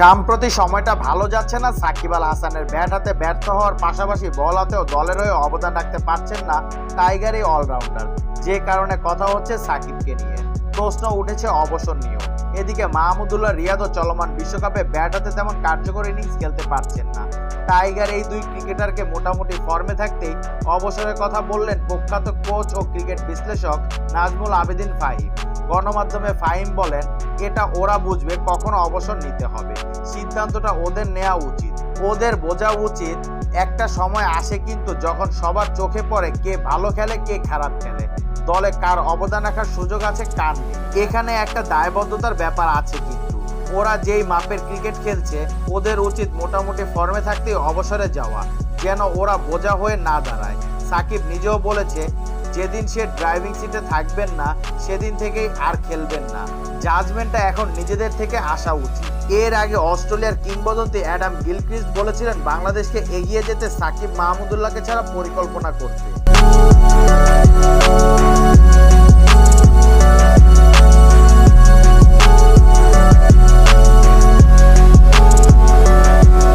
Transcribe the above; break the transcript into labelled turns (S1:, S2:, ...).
S1: সাম্প্রতি সময়টা ভালো যাচ্ছে না, সাকিব আল হাসানের ব্যাট হাতে ব্যর্থ হওয়ার পাশাপাশি বল হাতেও দলের হয়ে অবদান রাখতে পারছেন না টাইগার এই অলরাউন্ডার। যে কারণে কথা হচ্ছে সাকিবকে নিয়ে। প্রশ্ন উঠেছে অবসর নিয়েও। এদিকে মাহমুদুল্লাহ রিয়াদও চলমান বিশ্বকাপে ব্যাট হাতে তেমন কার্যকর ইনিংস খেলতে পারছেন না। টাইগার এই দুই ক্রিকেটারকে মোটামুটি ফর্মে থাকতেই অবসরের কথা বললেন প্রখ্যাত কোচ ও ক্রিকেট বিশ্লেষক নাজমুল আবেদিন ফাহিম। গণমাধ্যমে ফাহিম বলেন এটা ওরা বুঝবে কখন অবসর নিতে হবে। সিদ্ধান্তটা ওদের নেওয়া উচিত। ওদের বোঝা উচিত একটা সময় আসে কিন্তু যখন সবার চোখে পড়ে কে ভালো খেলে, কে খারাপ খেলে। দলে কার অবদান রাখার সুযোগ আছে, কার নেই। এখানে একটা দায়বদ্ধতার ব্যাপার আছে কিন্তু। ওরা যেই মাপের ক্রিকেট খেলছে, ওদের উচিত মোটামুটি ফর্মে থাকতে অবসরে যাওয়া। যেন ওরা বোঝা হয়ে না দাঁড়ায়। সাকিব নিজেও বলেছে যেদিন সে ড্রাইভিং সিটে থাকবেন না, সেদিন থেকেই আর খেলবেন না। জাজমেন্টটা এখন নিজেদের থেকে আসা উচিত। এর আগে অস্ট্রেলিয়ার কিংবদন্তি অ্যাডাম গিলক্রিস্ট বলেছিলেন, বাংলাদেশকে এগিয়ে যেতে সাকিব মাহমুদুল্লাহকে ছাড়া পরিকল্পনা করতে